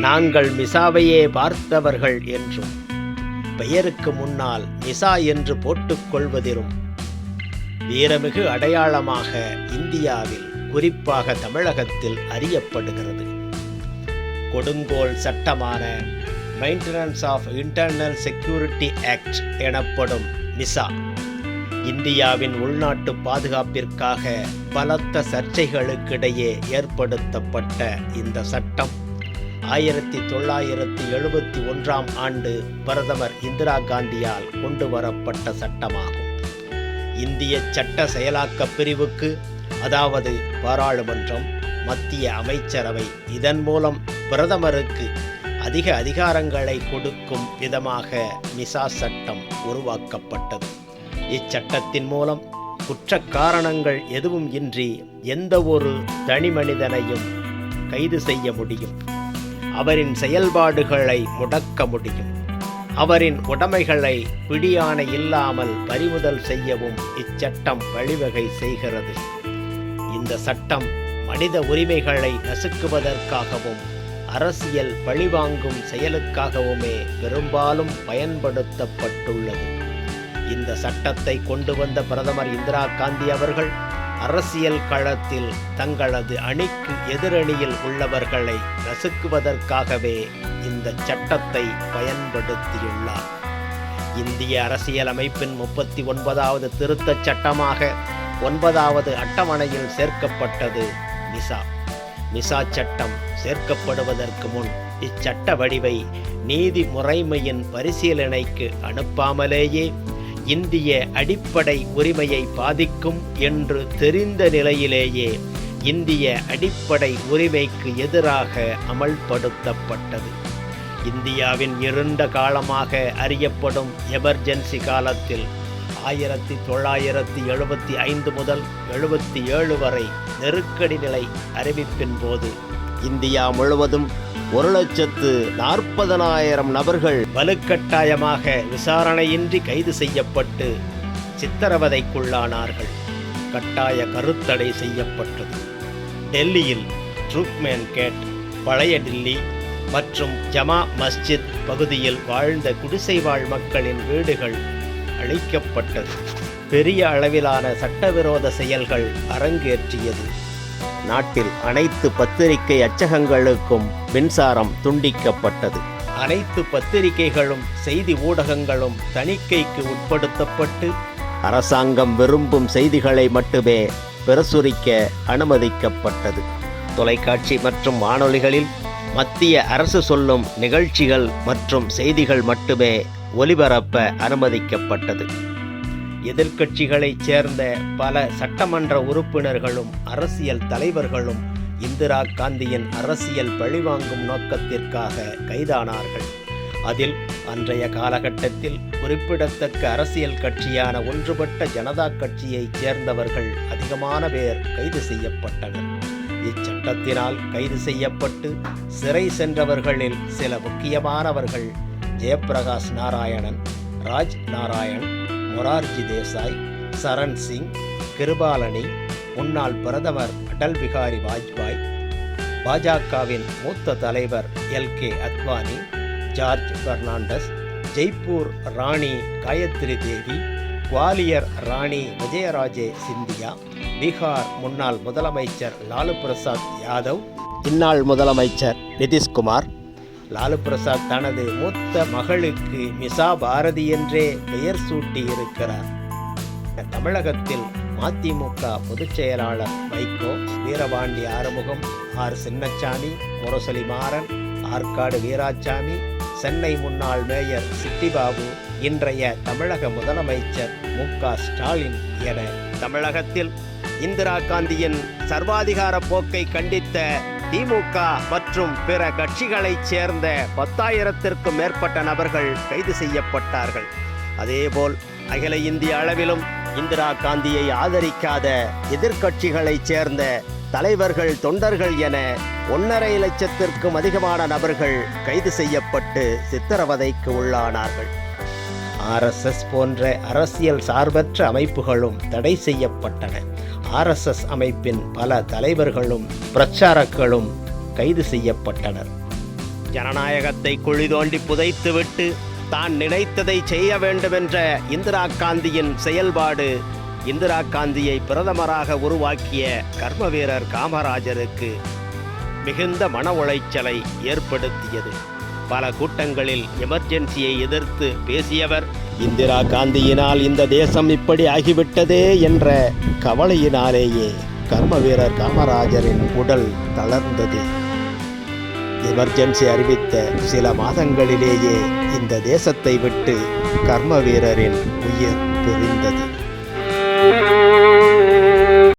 நாங்கள் மிசாவையே பார்த்தவர்கள் என்றும் பெயருக்கு முன்னால் மிசா என்று போட்டுக்கொள்வதிலும் வீரமிகு அடையாளமாக இந்தியாவில் குறிப்பாக தமிழகத்தில் அறியப்படுகிறது. கொடுங்கோல் சட்டமான maintenance of internal security act எனப்படும் மிசா இந்தியாவின் உள்நாட்டு பாதுகாப்பிற்காக பலத்த சர்ச்சைகளுக்கிடையே ஏற்படுத்தப்பட்ட இந்த சட்டம். ஆயிரத்தி தொள்ளாயிரத்தி எழுபத்தி ஒன்றாம் ஆண்டு பிரதமர் இந்திரா காந்தியால் கொண்டு வரப்பட்ட சட்டமாகும். இந்திய சட்ட செயலாக்க பிரிவுக்கு அதாவது பாராளுமன்றம் மத்திய அமைச்சரவை இதன் மூலம் பிரதமருக்கு அதிக அதிகாரங்களை கொடுக்கும் விதமாக மிசா சட்டம் உருவாக்கப்பட்டது. இச்சட்டத்தின் மூலம் குற்ற காரணங்கள் எதுவும் இன்றி எந்த ஒரு தனி மனிதனையும் கைது செய்ய முடியும். அவரின் செயல்பாடுகளை முடக்க முடியும். அவரின் உடைமைகளை பிடியாணை இல்லாமல் பறிமுதல் செய்யவும் இச்சட்டம் வழிவகை செய்கிறது. இந்த சட்டம் மனித உரிமைகளை நசுக்குவதற்காகவும் அரசியல் பழிவாங்கும் செயலுக்காகவுமே பெரும்பாலும் பயன்படுத்தப்பட்டுள்ளது. இந்த சட்டத்தை கொண்டு வந்த பிரதமர் இந்திரா காந்தி அவர்கள் அரசியல் களத்தில் தங்களது அணிக்கு எதிரணியில் உள்ளவர்களை நசுக்குவதற்காகவே இந்த சட்டத்தை பயன்படுத்தியுள்ளார். இந்திய அரசியலமைப்பின் முப்பத்தி ஒன்பதாவது திருத்தச் சட்டமாக ஒன்பதாவது அட்டவணையில் சேர்க்கப்பட்டது மிசா. மிசா சட்டம் சேர்க்கப்படுவதற்கு முன் இச்சட்ட வடிவை நீதி முறைமையின் பரிசீலனைக்கு அனுப்பாமலேயே இந்திய அடிப்படை உரிமையை பாதிக்கும் என்று தெரிந்த நிலையிலேயே இந்திய அடிப்படை உரிமைக்கு எதிராக அமல்படுத்தப்பட்டது. இந்தியாவின் இருண்ட காலமாக அறியப்படும் எமர்ஜென்சி காலத்தில் ஆயிரத்தி தொள்ளாயிரத்தி எழுபத்தி ஐந்து முதல் எழுபத்தி ஏழு வரை நெருக்கடி நிலை அறிவிப்பின் போது இந்தியா முழுவதும் ஒரு லட்சத்து நாற்பதனாயிரம் நபர்கள் வலுக்கட்டாயமாக விசாரணையின்றி கைது செய்யப்பட்டு சித்திரவதைக்குள்ளானார்கள். கட்டாய கருத்தடை செய்யப்பட்டது. டெல்லியில் ட்ரூக்மேன் கேட் பழைய டில்லி மற்றும் ஜமா மஸ்ஜித் பகுதியில் வாழ்ந்த குடிசை வாழ் மக்களின் வீடுகள் அழிக்கப்பட்டது. பெரிய அளவிலான சட்டவிரோத செயல்கள் அரங்கேற்றியது. நாட்டில் அனைத்து பத்திரிகை அச்சகங்களுக்கும் மின்சாரம் துண்டிக்கப்பட்டது. அனைத்து பத்திரிகைகளும் செய்தி ஊடகங்களும் தணிக்கைக்கு உட்படுத்தப்பட்டு அரசாங்கம் விரும்பும் செய்திகளை மட்டுமே பிரசுரிக்க அனுமதிக்கப்பட்டது. தொலைக்காட்சி மற்றும் வானொலிகளில் மத்திய அரசு சொல்லும் நிகழ்ச்சிகள் மற்றும் செய்திகள் மட்டுமே ஒலிபரப்ப அனுமதிக்கப்பட்டது. எதிர்க்கட்சிகளைச் சேர்ந்த பல சட்டமன்ற உறுப்பினர்களும் அரசியல் தலைவர்களும் இந்திரா காந்தியின் அரசியல் பழிவாங்கும் நோக்கத்திற்காக கைதானார்கள். அதில் அன்றைய காலகட்டத்தில் குறிப்பிடத்தக்க அரசியல் கட்சியான ஒன்றுபட்ட ஜனதா கட்சியைச் சேர்ந்தவர்கள் அதிகமான பேர் கைது செய்யப்பட்டனர். இச்சட்டத்தினால் கைது செய்யப்பட்டு சிறை சென்றவர்களில் சில முக்கியமானவர்கள் ஜெயபிரகாஷ் நாராயணன் ராஜ் நாராயண் மொரார்ஜி தேசாய் சரண் சிங் கிருபாலனி முன்னாள் பிரதமர் அடல் பிகாரி வாஜ்பாய் பாஜகவின் மூத்த தலைவர் L. K. Advani George Fernandes Jaipur Rani Gayatri Devi Gwalior Rani Vijayaraje Scindia Bihar முன்னாள் முதலமைச்சர் லாலு பிரசாத் யாதவ் இந்நாள் முதலமைச்சர் நிதிஷ்குமார் லாலு பிரசாத் தனது மூத்த மகளுக்கு மிசா பாரதி என்றே பெயர் சூட்டியிருக்கிறார். தமிழகத்தில் மதிமுக பொதுச் செயலாளர் வைகோ வீரபாண்டி ஆறுமுகம் ஆர். சின்னச்சாமி முரசொலி மாறன் ஆற்காடு வீராசாமி சென்னை முன்னாள் மேயர் சிட்டிபாபு இன்றைய தமிழக முதலமைச்சர் மு. ஸ்டாலின் என தமிழகத்தில் இந்திரா காந்தியின் சர்வாதிகார போக்கை கண்டித்த திமுக மற்றும் பிற கட்சிகளைச் சேர்ந்த பத்தாயிரத்திற்கும் மேற்பட்ட நபர்கள் கைது செய்யப்பட்டார்கள். அதேபோல் அகில இந்திய அளவிலும் இந்திரா காந்தியை ஆதரிக்காத எதிர்க்கட்சிகளைச் சேர்ந்த தலைவர்கள் தொண்டர்கள் என ஒன்றரை லட்சத்திற்கும் அதிகமான நபர்கள் கைது செய்யப்பட்டு சித்திரவதைக்கு உள்ளானார்கள். ஆர்எஸ்எஸ் போன்ற அரசியல் சார்பற்ற அமைப்புகளும் தடை செய்யப்பட்டன. ஆர்எஸ்எஸ் அமைப்பின் பல தலைவர்களும் பிரச்சாரக்களும் கைது செய்யப்பட்டனர். ஜனநாயகத்தை குழி தோண்டி புதைத்துவிட்டு தான் நினைத்ததை செய்ய வேண்டுமென்ற இந்திரா காந்தியின் செயல்பாடு இந்திரா காந்தியை பிரதமராக உருவாக்கிய கர்ம வீரர் காமராஜருக்கு மிகுந்த மன உளைச்சலை ஏற்படுத்தியது. பல கூட்டங்களில் எமர்ஜென்சியை எதிர்த்து பேசியவர் இந்திரா காந்தியினால் இந்த தேசம் இப்படி ஆகிவிட்டதே என்ற கவலையினாலேயே கர்ம வீரர் காமராஜரின் உடல் தளர்ந்தது. எமர்ஜென்சி அறிவித்த சில மாதங்களிலேயே இந்த தேசத்தை விட்டு கர்ம வீரரின் உயிர் பிரிந்தது.